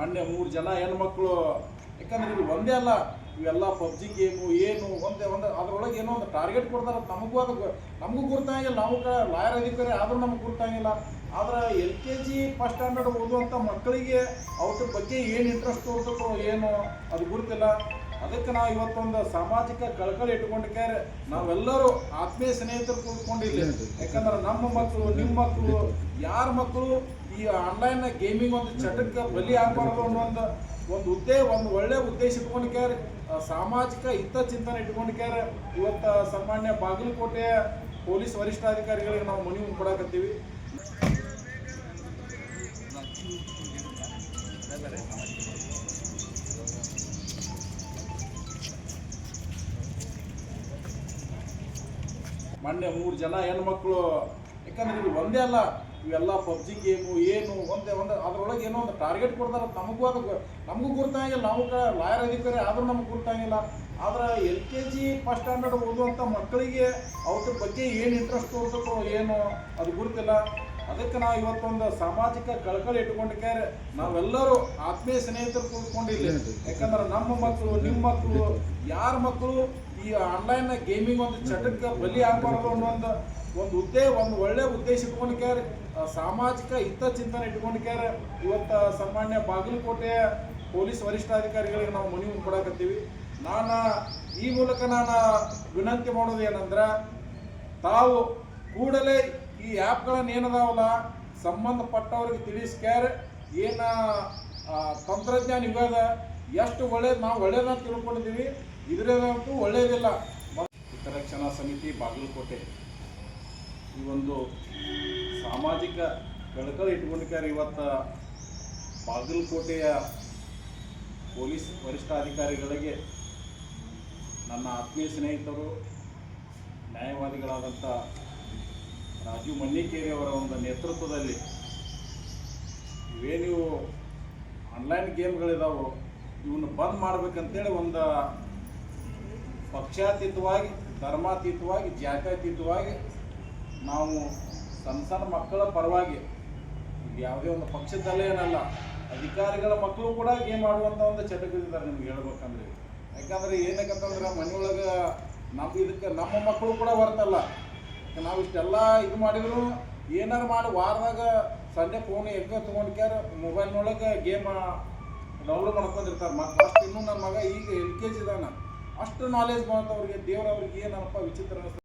ಮೊನ್ನೆ ಮೂರು ಜನ ಹೆಣ್ಮಕ್ಳು, ಯಾಕಂದ್ರೆ ಇದು ಒಂದೇ ಅಲ್ಲ, ಇವೆಲ್ಲ ಪಬ್ಜಿ ಗೇಮು, ಏನು, ಒಂದೇ, ಒಂದು, ಅದ್ರೊಳಗೆ ಏನೋ ಒಂದು ಟಾರ್ಗೆಟ್ ಕೊಡ್ತಾರೆ ನಮಗೂ ಅದು ನಮಗೂ ಗುರ್ತಾಗಿಲ್ಲ, ನಾವು ಲಾಯರ್ ಅಧಿಕಾರಿ ಆದ್ರೂ ನಮ್ಗೆ ಗುರ್ತಾಗಿಲ್ಲ. ಆದ್ರೆ L K G first standard ಓದುವಂಥ ಮಕ್ಕಳಿಗೆ ಅವ್ರ ಬಗ್ಗೆ ಏನು ಇಂಟ್ರೆಸ್ಟ್ ತೋರ್ಸೋ ಏನು, ಅದು ಗುರುತಿಲ್ಲ. ಅದಕ್ಕೆ ನಾವು ಇವತ್ತೊಂದು ಸಾಮಾಜಿಕ ಕಳಕಳಿ ಇಟ್ಕೊಂಡ್ಕೆ ನಾವೆಲ್ಲರೂ ಆತ್ಮೀಯ ಸ್ನೇಹಿತರು ಕೂತ್ಕೊಂಡಿಲ್ಲ ಯಾಕಂದ್ರೆ ನಮ್ಮ ಮಕ್ಕಳು ನಿಮ್ಮ ಮಕ್ಕಳು ಯಾರ ಮಕ್ಕಳು ಈ ಆನ್ಲೈನ್ ಗೇಮಿಂಗ್ ಒಂದು ಚಟಕ್ಕೆ ಬಲಿ ಆಗಬಾರ್ದು ಅನ್ನೋ ಒಂದು ಒಂದು ಉದ್ದೇ, ಒಂದು ಒಳ್ಳೆ ಉದ್ದೇಶ ಇಟ್ಕೊಂಡ್ಕ್ಯಾರ ಸಾಮಾಜಿಕ ಹಿತ ಚಿಂತನೆ ಇಟ್ಕೊಂಡ್ಕ್ಯಾರ ಇವತ್ತು ಸಾಮಾನ್ಯ ಬಾಗಲಕೋಟೆಯ ಪೊಲೀಸ್ ವರಿಷ್ಠಾಧಿಕಾರಿಗಳಿಗೆ ನಾವು ಮನವಿ ಕೊಡಕತ್ತೀವಿ. ಮೊನ್ನೆ ಮೂರು ಜನ ಹೆಣ್ಮಕ್ಳು, ಯಾಕಂದ್ರೆ ಇದು ಒಂದೇ ಅಲ್ಲ, ಇವೆಲ್ಲ ಪಬ್ಜಿ ಗೇಮು ಏನು, ಒಂದೇ, ಒಂದು, ಅದ್ರೊಳಗೆ ಏನೋ ಒಂದು ಟಾರ್ಗೆಟ್ ಕೊಡ್ತಾರೆ. ನಮಗೂ ಅದು ನಮಗೂ ಗುರ್ತಾಗಿಲ್ಲ. ನಾವು ಲಾಯರ್ ಅಧಿಕಾರಿ ಆದ್ರೂ ನಮ್ಗೆ ಗುರ್ತಾಗಿಲ್ಲ. ಆದ್ರೆ L K G first standard ಓದುವಂಥ ಮಕ್ಕಳಿಗೆ ಅವ್ರ ಬಗ್ಗೆ ಏನು ಇಂಟ್ರೆಸ್ಟ್ ತೋರ್ತಕ್ಕೋ ಏನು, ಅದು ಗುರುತಿಲ್ಲ. ಅದಕ್ಕೆ ನಾವು ಇವತ್ತೊಂದು ಸಾಮಾಜಿಕ ಕಳಕಳಿ ಇಟ್ಕೊಂಡ್ಕೆ ನಾವೆಲ್ಲರೂ ಆತ್ಮೀಯ ಸ್ನೇಹಿತರು ಕೂತ್ಕೊಂಡಿಲ್ಲ. ಯಾಕಂದ್ರೆ ನಮ್ಮ ಮಕ್ಕಳು ನಿಮ್ಮ ಮಕ್ಕಳು ಯಾರ ಮಕ್ಕಳು ಈ ಆನ್ಲೈನ್ ಗೇಮಿಂಗ್ ಒಂದು ಚಟಕ್ಕೆ ಬಲಿ ಆಗಬಾರ್ದು ಅನ್ನೋ ಒಂದು ಒಂದು ಉದ್ದೇ ಒಂದು ಒಳ್ಳೆ ಉದ್ದೇಶ ಇಟ್ಕೊಂಡ್ಕ್ಯಾರ ಸಾಮಾಜಿಕ ಹಿತ ಚಿಂತನೆ ಇಟ್ಕೊಂಡ್ಕ್ಯಾರ ಇವತ್ತು ಸಾಮಾನ್ಯ ಬಾಗಲಕೋಟೆಯ ಪೊಲೀಸ್ ವರಿಷ್ಠಾಧಿಕಾರಿಗಳಿಗೆ ನಾವು ಮನವಿ ಕೊಡಕತ್ತೀವಿ. ನಾನು ಈ ಮೂಲಕ ನಾನು ವಿನಂತಿ ಮಾಡೋದು ಏನಂದ್ರೆ ತಾವು ಕೂಡಲೇ ಈ ಆ್ಯಪ್ಗಳನ್ನು ಏನದಾವಲ್ಲ? ಸಂಬಂಧಪಟ್ಟವ್ರಿಗೆ ತಿಳಿಸ್ಕ್ಯಾರ. ಏನ ತಂತ್ರಜ್ಞಾನ ಇವಾಗ ಎಷ್ಟು ಒಳ್ಳೇದು ನಾವು ಒಳ್ಳೇದಂತ ತಿಳ್ಕೊಂಡಿದ್ದೀವಿ ಇದರದಂತೂ ಒಳ್ಳೇದಿಲ್ಲ. ಹಿತರಕ್ಷಣಾ ಸಮಿತಿ ಬಾಗಲಕೋಟೆ. ಈ ಒಂದು ಸಾಮಾಜಿಕ ಕಳಕಳಿ ಇಟ್ಕೊಂಡಿದ್ದಾರೆ ಇವತ್ತು ಬಾಗಲಕೋಟೆಯ ಪೊಲೀಸ್ ವರಿಷ್ಠಾಧಿಕಾರಿಗಳಿಗೆ ನನ್ನ ಆತ್ಮೀಯ ಸ್ನೇಹಿತರು ನ್ಯಾಯವಾದಿಗಳಾದಂಥ ರಾಜೀವ್ ಮನ್ನಿಕೇರಿ ಅವರ ಒಂದು ನೇತೃತ್ವದಲ್ಲಿ ಇವೇನು ಆನ್ಲೈನ್ ಗೇಮ್ಗಳಿದಾವೆ ಇವನ್ನ ಬಂದ್ ಮಾಡ್ಬೇಕಂತೇಳಿ ಒಂದು ಪಕ್ಷಾತೀತವಾಗಿ, ಧರ್ಮಾತೀತವಾಗಿ, ಜಾತ್ಯಾತೀತವಾಗಿ ನಾವು ಸಣ್ಣ ಸಣ್ಣ ಮಕ್ಕಳ ಪರವಾಗಿ ಯಾವುದೇ ಒಂದು ಪಕ್ಷದಲ್ಲೇ ಏನಲ್ಲ, ಅಧಿಕಾರಿಗಳ ಮಕ್ಕಳು ಕೂಡ ಗೇಮ್ ಆಡುವಂಥ ಒಂದು ಚಟಕಿದ್ದಾರೆ ನಿಮ್ಗೆ ಹೇಳ್ಬೇಕಂದ್ರೆ. ಯಾಕಂದ್ರೆ ಏನಕ್ಕಂತಂದ್ರೆ ಮನೆಯೊಳಗೆ ನಮ್ಮ ಇದಕ್ಕೆ ನಮ್ಮ ಮಕ್ಕಳು ಕೂಡ ಬರ್ತಲ್ಲ ನಾವು ಇಷ್ಟೆಲ್ಲ ಇದು ಮಾಡಿದ್ರು, ಏನಾರು ಮಾಡಿ ವಾರದಾಗ ಸಂಡೆ ಫೋನ್ ಎಗ್ಗ ತೊಗೊಂಡ್ಕ್ಯಾರ ಮೊಬೈಲ್ನೊಳಗೆ ಗೇಮ್ ಡೌನ್ಲೋಡ್ ಮಾಡ್ಕೊಂಡಿರ್ತಾರೆ. ಮತ್ತು ಅಷ್ಟು ಇನ್ನೂ ನನ್ನ ಮಗ ಈಗ ಎಲ್ ಕೆ ಜಿ ಇದಾನ ಅಷ್ಟು ನಾಲೆಜ್ ಬಂತ ಅವ್ರಿಗೆ ದೇವ್ರ ಅವ್ರಿಗೆ ಏನಪ್ಪ ವಿಚಿತ್ರ